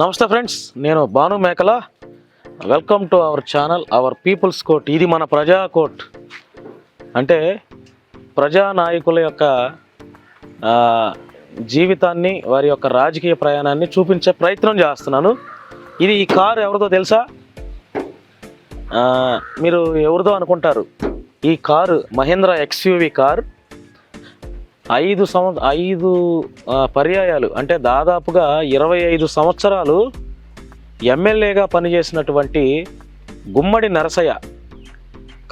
నమస్తే ఫ్రెండ్స్ నేను Bhanu Mekala. Welcome to our channel our people's court ఇది మన ప్రజా కోర్ట్. అంటే ప్రజా నాయకుల యొక్క జీవితాన్ని వారి యొక్క రాజకీయ ప్రయాణాన్ని చూపించే ప్రయత్నం చేస్తున్నాను. ఇది ఈ కారు ఎవరిదో తెలుసా? మీరు ఎవరిదో అనుకుంటారు. ఈ కారు మహేంద్ర ఎక్స్యూవి కార్. ఐదు సంవ ఐదు పర్యాయాలు. అంటే దాదాపుగా ఇరవై ఐదు సంవత్సరాలు ఎమ్మెల్యేగా పనిచేసినటువంటి గుమ్మడి నరసయ్య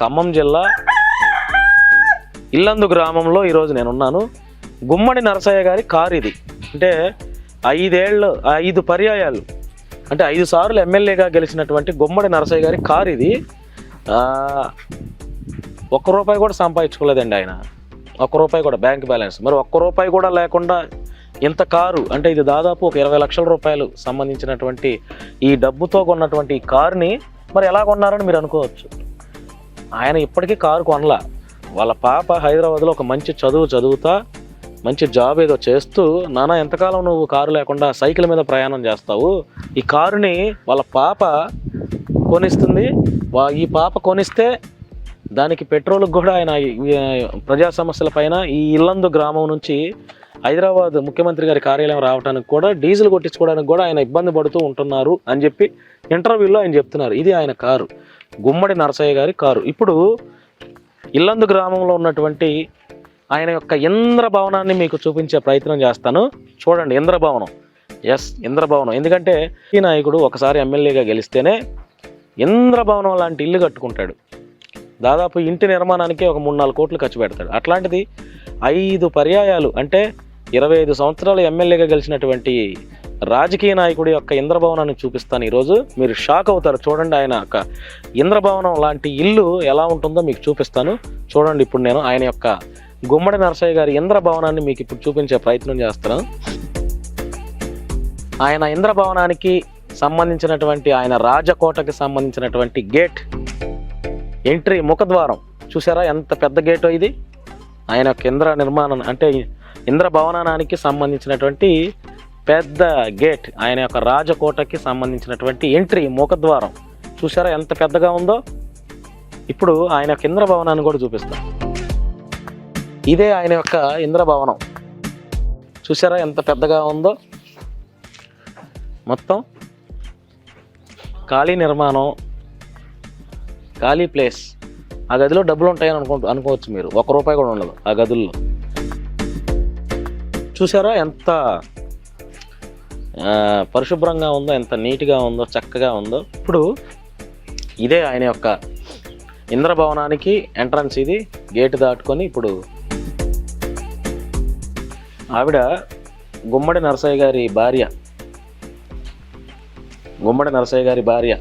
ఖమ్మం జిల్లా ఇల్లందు గ్రామంలో ఈరోజు నేనున్నాను. గుమ్మడి నరసయ్య గారి కారు ఇది అంటే ఐదేళ్ళు ఐదు పర్యాయాలు. అంటే ఐదు సార్లు ఎమ్మెల్యేగా గెలిచినటువంటి గుమ్మడి నరసయ్య గారి కారు ఇది ఒక్క రూపాయి కూడా సంపాదించుకోలేదండి ఆయన. ఒక్క రూపాయి కూడా బ్యాంక్ బ్యాలెన్స్. మరి ఒక్క రూపాయి కూడా లేకుండా ఇంత కారు అంటే ఇది దాదాపు ఒక ఇరవై లక్షల రూపాయలు సంబంధించినటువంటి ఈ డబ్బుతో కొన్నటువంటి ఈ కారుని మరి ఎలా కొన్నారని మీరు అనుకోవచ్చు. ఆయన ఇప్పటికీ కారు కొనలా. వాళ్ళ పాప హైదరాబాద్లో ఒక మంచి చదువు చదువుతా మంచి జాబ్ ఏదో చేస్తూ నాన్న ఎంతకాలం నువ్వు కారు లేకుండా సైకిల్ మీద ప్రయాణం చేస్తావు? ఈ కారుని వాళ్ళ పాప కొనిస్తుంది వా- ఈ పాప కొనిస్తే దానికి పెట్రోల్కి కూడా ఆయన ప్రజా సమస్యల పైన ఈ ఇల్లందు గ్రామం నుంచి హైదరాబాద్ ముఖ్యమంత్రి గారి కార్యాలయం రావడానికి కూడా డీజిల్ కొట్టించుకోవడానికి కూడా ఆయన ఇబ్బంది పడుతూ ఉంటున్నారు అని చెప్పి ఇంటర్వ్యూలో ఆయన చెప్తున్నారు. ఇది ఆయన కారు. గుమ్మడి నరసయ్య గారి కారు. ఇప్పుడు ఇల్లందు గ్రామంలో ఉన్నటువంటి ఆయన యొక్క ఇంద్ర భవనాన్ని మీకు చూపించే ప్రయత్నం చేస్తాను. చూడండి ఇంద్రభవనం ఎస్ ఇంద్రభవనం ఎందుకంటే ఈ నాయకుడు ఒకసారి ఎమ్మెల్యేగా గెలిస్తేనే ఇంద్రభవనం లాంటి ఇల్లు కట్టుకుంటాడు. దాదాపు ఇంటి నిర్మాణానికి ఒక మూడు నాలుగు కోట్లు ఖర్చు పెడతాడు. అట్లాంటిది ఐదు పర్యాయాలు అంటే ఇరవై ఐదు సంవత్సరాలు ఎమ్మెల్యేగా గెలిచినటువంటి రాజకీయ నాయకుడి యొక్క ఇంద్రభవనాన్ని చూపిస్తాను ఈరోజు. మీరు షాక్ అవుతారు. చూడండి ఆయన యొక్క ఇంద్రభవనం లాంటి ఇల్లు ఎలా ఉంటుందో మీకు చూపిస్తాను. చూడండి ఇప్పుడు నేను ఆయన యొక్క గుమ్మడి నరసయ్య గారి ఇంద్రభవనాన్ని మీకు ఇప్పుడు చూపించే ప్రయత్నం చేస్తాను. ఆయన ఇంద్రభవనానికి సంబంధించినటువంటి ఆయన రాజకోటకి సంబంధించినటువంటి గేట్ ఎంట్రీ ముఖద్వారం. చూసారా ఎంత పెద్ద గేటో ఇది? ఆయన యొక్క ఇంద్ర నిర్మాణం అంటే ఇంద్ర భవనానికి సంబంధించినటువంటి పెద్ద గేట్ ఆయన యొక్క రాజకోటకి సంబంధించినటువంటి ఎంట్రీ ముఖద్వారం. చూసారా ఎంత పెద్దగా ఉందో? ఇప్పుడు ఆయన యొక్క ఇంద్ర భవనాన్ని కూడా చూపిస్తాం. ఇదే ఆయన యొక్క ఇంద్ర భవనం. చూసారా ఎంత పెద్దగా ఉందో? మొత్తం ఖాళీ నిర్మాణం. ఖాళీ ప్లేస్. ఆ గదిలో డబ్బులు ఉంటాయని అనుకో అనుకోవచ్చు మీరు. ఒక్క రూపాయి కూడా ఉండదు ఆ గదుల్లో. చూసారా ఎంత పరిశుభ్రంగా ఉందో ఎంత నీట్గా ఉందో చక్కగా ఉందో. ఇప్పుడు ఇదే ఆయన యొక్క ఇంద్రభవనానికి ఎంట్రన్స్ ఇది గేట్ దాటుకొని ఇప్పుడు ఆవిడ గుమ్మడి నరసయ్య గారి భార్య. గుమ్మడి నరసయ్య గారి భార్య.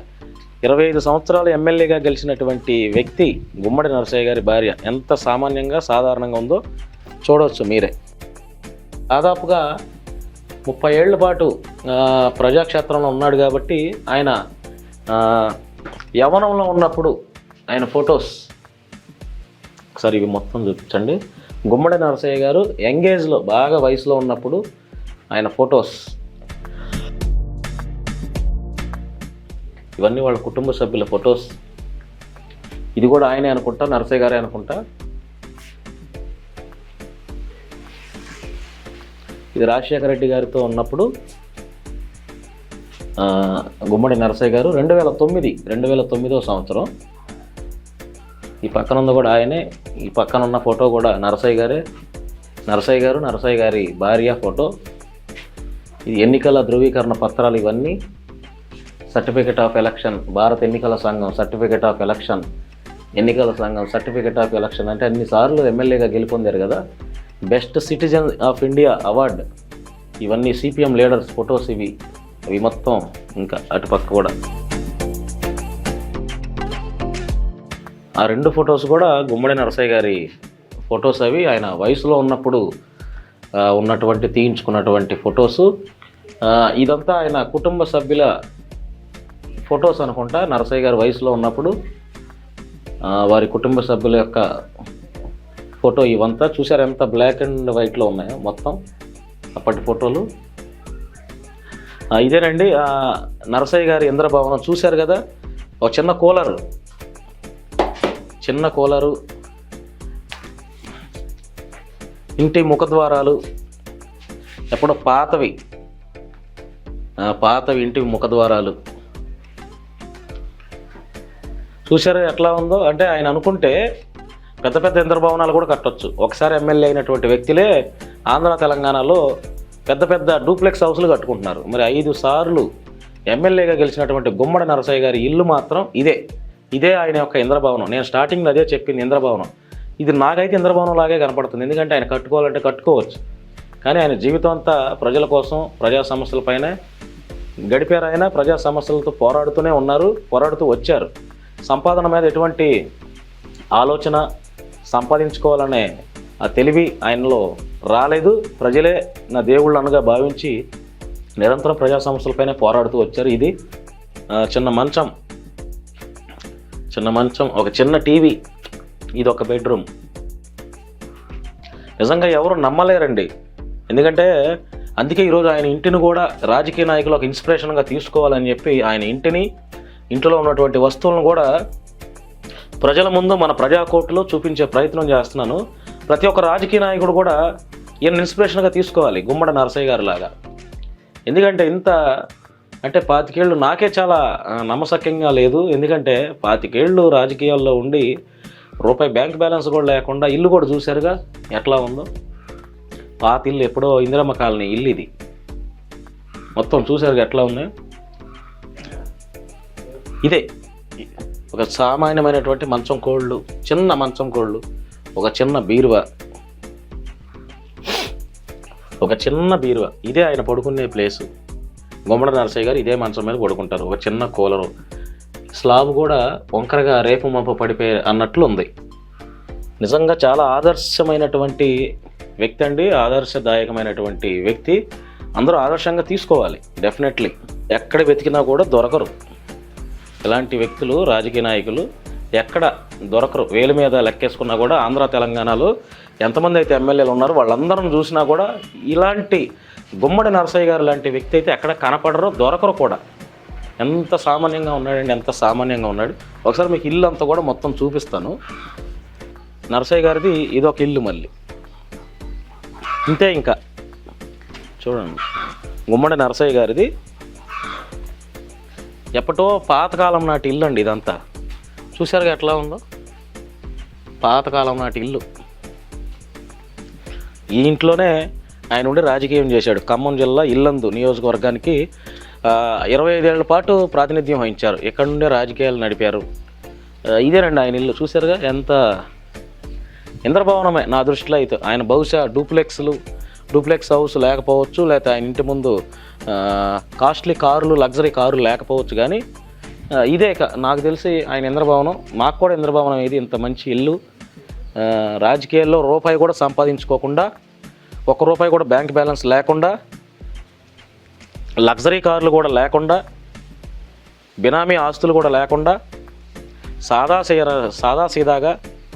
ఇరవై ఐదు సంవత్సరాలు ఎమ్మెల్యేగా గెలిచినటువంటి వ్యక్తి గుమ్మడి నరసయ్య గారి భార్య ఎంత సామాన్యంగా సాధారణంగా ఉందో చూడవచ్చు మీరే. దాదాపుగా ముప్పై ఏళ్ళ పాటు ప్రజాక్షేత్రంలో ఉన్నాడు కాబట్టి ఆయన యవనంలో యవ్వనంలో ఉన్నప్పుడు ఆయన ఫొటోస్. ఒకసారి ఇవి మొత్తం చూపించండి. గుమ్మడి నరసయ్య గారు యంగేజ్లో బాగా వయసులో ఉన్నప్పుడు ఆయన ఫొటోస్. ఇవన్నీ వాళ్ళ కుటుంబ సభ్యుల ఫొటోస్. ఇది కూడా ఆయనే అనుకుంటా నరసయ్య గారే అనుకుంటా. ఇది రాజశేఖర రెడ్డి గారితో ఉన్నప్పుడు గుమ్మడి నరసయ్య గారు రెండు వేల తొమ్మిది రెండు వేల తొమ్మిదో సంవత్సరం. ఈ పక్కన ఉంది కూడా ఆయనే ఈ పక్కన ఉన్న ఫోటో కూడా నరసయ్య గారే. నరసయ్య గారు నరసయ్య గారి భార్య ఫోటో. ఇది ఎన్నికల ధృవీకరణ పత్రాలు ఇవన్నీ. సర్టిఫికెట్ ఆఫ్ ఎలక్షన్ భారత ఎన్నికల సంఘం సర్టిఫికెట్ ఆఫ్ ఎలక్షన్ ఎన్నికల సంఘం సర్టిఫికెట్ ఆఫ్ ఎలక్షన్ అంటే అన్నిసార్లు ఎమ్మెల్యేగా గెలుపొందారు కదా. Best citizen of India award ఇవన్నీ సిపిఎం లీడర్స్ ఫొటోస్ ఇవి. అవి మొత్తం ఇంకా అటుపక్క కూడా. ఆ రెండు ఫొటోస్ కూడా గుమ్మడి నరసయ్య గారి ఫొటోస్ అవి. ఆయన వయసులో ఉన్నప్పుడు ఉన్నటువంటి తీయించుకున్నటువంటి ఫొటోసు ఇదంతా ఆయన కుటుంబ సభ్యుల ఫొటోస్ అనుకుంటా నరసయ్య గారి వయసులో ఉన్నప్పుడు వారి కుటుంబ సభ్యుల యొక్క ఫోటో ఇవంతా. చూసారు ఎంత బ్లాక్ అండ్ వైట్లో ఉన్నాయో మొత్తం? అప్పటి ఫోటోలు. ఇదేనండి నరసయ్య గారి ఇంద్రభవనం చూశారు కదా? ఒక చిన్న కూలరు. చిన్న కూలరు. ఇంటి ముఖద్వారాలు. ఎప్పుడో పాతవి. పాతవి ఇంటి ముఖద్వారాలు. చూసారా ఎట్లా ఉందో? అంటే ఆయన అనుకుంటే పెద్ద పెద్ద ఇంద్రభవనాలు కూడా కట్టొచ్చు. ఒకసారి ఎమ్మెల్యే అయినటువంటి వ్యక్తులే ఆంధ్ర తెలంగాణలో పెద్ద పెద్ద డూప్లెక్స్ హౌస్లు కట్టుకుంటున్నారు. మరి ఐదు సార్లు ఎమ్మెల్యేగా గెలిచినటువంటి గుమ్మడి నరసయ్య గారి ఇల్లు మాత్రం ఇదే. ఇదే ఆయన యొక్క ఇంద్రభవనం. నేను స్టార్టింగ్లో అదే చెప్పింది ఇంద్రభవనం. ఇది నాకైతే ఇంద్రభవనం లాగే కనపడుతుంది. ఎందుకంటే ఆయన కట్టుకోవాలంటే కట్టుకోవచ్చు. కానీ ఆయన జీవితం అంతా ప్రజల కోసం ప్రజా సమస్యలపైన గడిపారు ఆయన. ప్రజా సమస్యలతో పోరాడుతూనే ఉన్నారు పోరాడుతూ వచ్చారు. సంపాదన మీద ఎటువంటి ఆలోచన సంపాదించుకోవాలనే ఆ తెలివి ఆయనలో రాలేదు. ప్రజలే నా దేవుళ్ళు అనగా భావించి నిరంతరం ప్రజా సమస్యలపైనే పోరాడుతూ వచ్చారు. ఇది చిన్న మంచం. చిన్న మంచం ఒక చిన్న టీవీ. ఇది ఒక బెడ్రూమ్. నిజంగా ఎవరు నమ్మలేరండి. ఎందుకంటే అందుకే ఈరోజు ఆయన ఇంటిని కూడా రాజకీయ నాయకులు ఒక ఇన్స్పిరేషన్గా తీసుకోవాలని చెప్పి ఆయన ఇంటిని ఇంట్లో ఉన్నటువంటి వస్తువులను కూడా ప్రజల ముందు మన ప్రజాకోర్టులో చూపించే ప్రయత్నం చేస్తున్నాను. ప్రతి ఒక్క రాజకీయ నాయకుడు కూడా ఈయన ఇన్స్పిరేషన్గా తీసుకోవాలి గుమ్మడ నరసయ్య గారి లాగా. ఎందుకంటే ఇంత అంటే పాతికేళ్ళు నాకే చాలా ఆ, నమ్మశక్యంగా లేదు. ఎందుకంటే పాతికేళ్ళు రాజకీయాల్లో ఉండి రూపాయి బ్యాంక్ బ్యాలెన్స్ కూడా లేకుండా ఇల్లు కూడా చూశారుగా ఎట్లా ఉందో. పాత ఇల్లు ఎప్పుడో ఇందిరమ్మ కాలనీ ఇల్లు ఇది. మొత్తం చూశారుగా ఎట్లా ఉంది ఇదే. ఒక సామాన్యమైనటువంటి మంచం కోళ్ళు చిన్న మంచం కోళ్ళు ఒక చిన్న బీరువా. ఒక చిన్న బీరువా. ఇదే ఆయన పడుకునే ప్లేసు. గుమ్మడి నరసయ్య గారు ఇదే మంచం మీద పడుకుంటారు. ఒక చిన్న కూలరు. స్లాబ్ కూడా వంకరగా రేపు మంప పడిపోయే అన్నట్లు ఉంది. నిజంగా చాలా ఆదర్శమైనటువంటి వ్యక్తి అండి. ఆదర్శదాయకమైనటువంటి వ్యక్తి. అందరూ ఆదర్శంగా తీసుకోవాలి. డెఫినెట్లీ ఎక్కడ వెతికినా కూడా దొరకరు. ఇలాంటి వ్యక్తులు రాజకీయ నాయకులు ఎక్కడ దొరకరు. వేలు మీద లెక్కేసుకున్నా కూడా ఆంధ్ర తెలంగాణలో ఎంతమంది అయితే ఎమ్మెల్యేలు ఉన్నారో వాళ్ళందరం చూసినా కూడా ఇలాంటి గుమ్మడి నరసయ్య గారు లాంటి వ్యక్తి అయితే ఎక్కడ కనపడరు దొరకరు కూడా. ఎంత సామాన్యంగా ఉన్నాడండి ఎంత సామాన్యంగా ఉన్నాడు. ఒకసారి మీకు ఇల్లు అంతా కూడా మొత్తం చూపిస్తాను. నరసయ్య గారిది ఇదొక ఇల్లు మళ్ళీ. ఇంతే ఇంకా. చూడండి. గుమ్మడి నరసయ్య గారిది ఎప్పటో పాతకాలం నాటి ఇల్లు అండి ఇదంతా. చూసారుగా ఎట్లా ఉందో? పాతకాలం నాటి ఇల్లు. ఈ ఇంట్లోనే ఆయన ఉండి రాజకీయం చేశాడు. ఖమ్మం జిల్లా ఇల్లందు నియోజకవర్గానికి ఇరవై ఐదేళ్ళ పాటు ప్రాతినిధ్యం వహించారు. ఇక్కడ నుండే రాజకీయాలు నడిపారు. ఇదేనండి ఆయన ఇల్లు. చూసారుగా ఎంత ఇంద్రభవనమే నా దృష్టిలో అయితే. ఆయన బహుశా డూప్లెక్స్లు డూప్లెక్స్ హౌస్ లేకపోవచ్చు లేకపోతే ఆయన ఇంటి ముందు కాస్ట్లీ కార్లు లగ్జరీ కార్లు లేకపోవచ్చు కానీ ఇదే క- నాకు తెలిసి ఆయన ఇంద్రభవనం మాకు కూడా ఇంద్రభవనం ఇది ఇంత మంచి ఇల్లు. రాజకీయాల్లో రూపాయి కూడా సంపాదించుకోకుండా ఒక్క రూపాయి కూడా బ్యాంక్ బ్యాలెన్స్ లేకుండా లగ్జరీ కార్లు కూడా లేకుండా బినామీ ఆస్తులు కూడా లేకుండా సాదా సాదా సీదాగా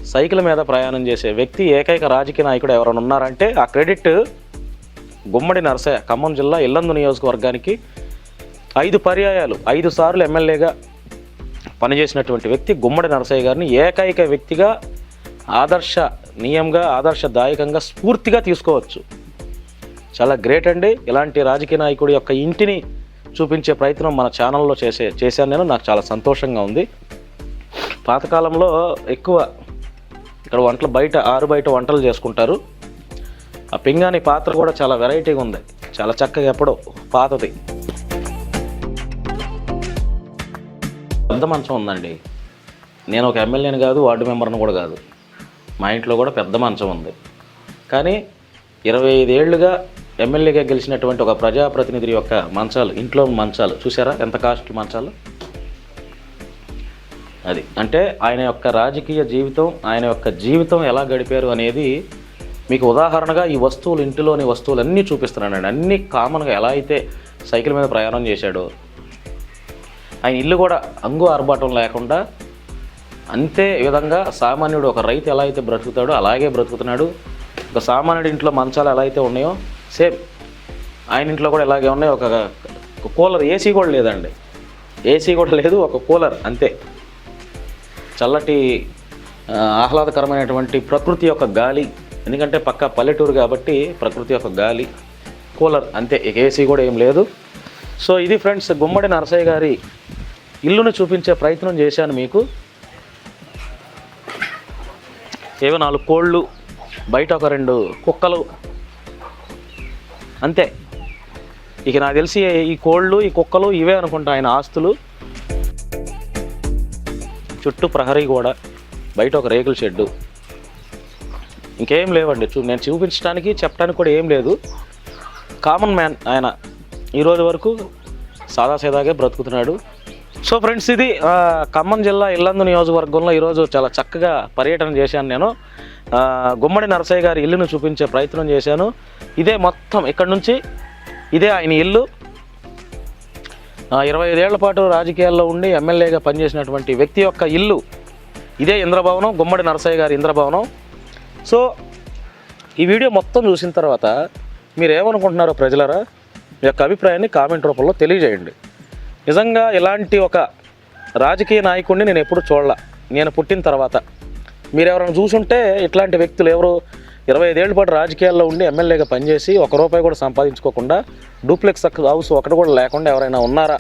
సైకిల్ మీద ప్రయాణం చేసే వ్యక్తి ఏకైక రాజకీయ నాయకుడు ఎవరైనా ఉన్నారంటే ఆ క్రెడిట్ గుమ్మడి నరసయ్య ఖమ్మం జిల్లా ఇల్లందు నియోజకవర్గానికి ఐదు పర్యాయాలు ఐదు సార్లు ఎమ్మెల్యేగా పనిచేసినటువంటి వ్యక్తి గుమ్మడి నరసయ్య గారిని ఏకైక వ్యక్తిగా ఆదర్శ నియంగా ఆదర్శదాయకంగా స్ఫూర్తిగా తీసుకోవచ్చు. చాలా గ్రేట్ అండి. ఇలాంటి రాజకీయ నాయకుడి యొక్క ఇంటిని చూపించే ప్రయత్నం మన ఛానల్లో చేసే చేశాను నేను. నాకు చాలా సంతోషంగా ఉంది. పాతకాలంలో ఎక్కువ ఇక్కడ వంటలు బయట ఆరు బయట వంటలు చేసుకుంటారు. ఆ పింగాణి పాత్ర కూడా చాలా వెరైటీగా ఉంది. చాలా చక్కగా ఎప్పుడో పాతది. పెద్ద మంచం ఉందండి. నేను ఒక ఎమ్మెల్యేని కాదు వార్డు మెంబర్ని కూడా కాదు. మా ఇంట్లో కూడా పెద్ద మంచం ఉంది. కానీ ఇరవై ఐదేళ్ళుగా ఎమ్మెల్యేగా గెలిచినటువంటి ఒక ప్రజాప్రతినిధి యొక్క మంచాలు ఇంట్లో మంచాలు చూసారా ఎంత కాస్ట్ మంచాలు? అది. అంటే ఆయన యొక్క రాజకీయ జీవితం ఆయన యొక్క జీవితం ఎలా గడిపారు అనేది మీకు ఉదాహరణగా ఈ వస్తువులు ఇంటిలోని వస్తువులు అన్నీ చూపిస్తున్నానండి. అన్నీ కామన్గా ఎలా అయితే సైకిల్ మీద ప్రయాణం చేశాడో. ఆయన ఇల్లు కూడా అంగు ఆర్భాటం లేకుండా అంతే విధంగా సామాన్యుడు ఒక రైతు ఎలా అయితే బ్రతుకుతాడో అలాగే బ్రతుకుతున్నాడు. ఒక సామాన్యుడి ఇంట్లో మంచాలు ఎలా అయితే ఉన్నాయో సేమ్ ఆయన ఇంట్లో కూడా ఇలాగే ఉన్నాయి. ఒక కూలర్ ఏసీ కూడా లేదండి. ఏసీ కూడా లేదు ఒక కూలర్ అంతే. చల్లటి ఆహ్లాదకరమైనటువంటి ప్రకృతి యొక్క గాలి ఎందుకంటే పక్క పల్లెటూరు కాబట్టి ప్రకృతి యొక్క గాలి కూలర్ అంతే ఏసీ కూడా ఏం లేదు. సో ఇది ఫ్రెండ్స్ గుమ్మడి నరసయ్య గారి ఇల్లును చూపించే ప్రయత్నం చేశాను మీకు. ఏవో నాలుగు కోళ్ళు బయట ఒక రెండు కుక్కలు అంతే. ఇక నాకు తెలిసి ఈ కోళ్ళు ఈ కుక్కలు ఇవే అనుకుంటా ఆయన ఆస్తులు. చుట్టూ ప్రహరీ గోడ బయట ఒక రేకుల షెడ్డు. ఇంకేం లేవండి. చూ నేను చూపించడానికి చెప్పడానికి కూడా ఏం లేదు. కామన్ మ్యాన్ ఆయన. ఈరోజు వరకు సాదాసీదాగే బ్రతుకుతున్నాడు. సో ఫ్రెండ్స్ ఇది ఖమ్మం జిల్లా ఇల్లందు నియోజకవర్గంలో ఈరోజు చాలా చక్కగా పర్యటన చేశాను నేను. గుమ్మడి నరసయ్య గారి ఇల్లును చూపించే ప్రయత్నం చేశాను. ఇదే మొత్తం ఇక్కడ నుంచి ఇదే ఆయన ఇల్లు. ఇరవై ఐదేళ్ళ పాటు రాజకీయాల్లో ఉండి ఎమ్మెల్యేగా పనిచేసినటువంటి వ్యక్తి యొక్క ఇల్లు. ఇదే ఇంద్రభవనం గుమ్మడి నరసయ్య గారి ఇంద్రభవనం. సో ఈ వీడియో మొత్తం చూసిన తర్వాత మీరు ఏమనుకుంటున్నారో ప్రజలరా మీ యొక్క అభిప్రాయాన్ని కామెంట్ రూపంలో తెలియజేయండి. నిజంగా ఇలాంటి ఒక రాజకీయ నాయకుడిని నేను ఎప్పుడు చూడాల. నేను పుట్టిన తర్వాత. మీరు ఎవరైనా చూసుంటే ఇట్లాంటి వ్యక్తులు ఎవరు ఇరవై ఐదేళ్ళ పాటు రాజకీయాల్లో ఉండి ఎమ్మెల్యేగా పనిచేసి ఒక రూపాయి కూడా సంపాదించుకోకుండా డూప్లెక్స్ హౌస్ ఒకటి కూడా లేకుండా ఎవరైనా ఉన్నారా?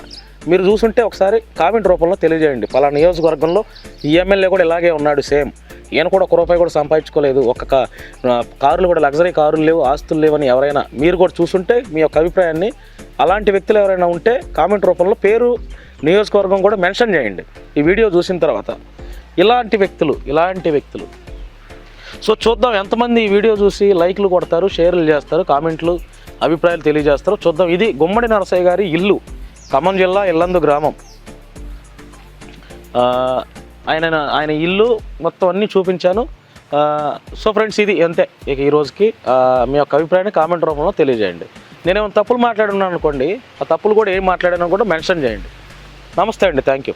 మీరు చూసుంటే ఒకసారి కామెంట్ రూపంలో తెలియజేయండి. పలా నియోజకవర్గంలో ఈ ఎమ్మెల్యే కూడా ఇలాగే ఉన్నాడు సేమ్. ఈయన కూడా ఒక రూపాయి కూడా సంపాదించుకోలేదు. ఒక కారులు కూడా లగ్జరీ కారులు లేవు ఆస్తులు లేవని ఎవరైనా మీరు కూడా చూసుంటే మీ యొక్క అభిప్రాయాన్ని అలాంటి వ్యక్తులు ఎవరైనా ఉంటే కామెంట్ రూపంలో పేరు నియోజకవర్గం కూడా మెన్షన్ చేయండి. ఈ వీడియో చూసిన తర్వాత ఇలాంటి వ్యక్తులు ఇలాంటి వ్యక్తులు. సో చూద్దాం ఎంతమంది ఈ వీడియో చూసి లైక్లు కొడతారు షేర్లు చేస్తారు కామెంట్లు అభిప్రాయాలు తెలియజేస్తారు. చూద్దాం. ఇది గుమ్మడి నరసయ్య గారి ఇల్లు. ఖమ్మం జిల్లా ఇల్లందు గ్రామం. ఆయన ఆయన ఇల్లు మొత్తం అన్నీ చూపించాను. సో ఫ్రెండ్స్ ఇది అంతే. ఇక ఈ రోజుకి మీ యొక్క అభిప్రాయాన్ని కామెంట్ రూపంలో తెలియజేయండి. నేనేమైనా తప్పులు మాట్లాడున్నాను అనుకోండి ఆ తప్పులు కూడా ఏం మాట్లాడానో కూడా మెన్షన్ చేయండి. నమస్తే అండి థ్యాంక్ యూ.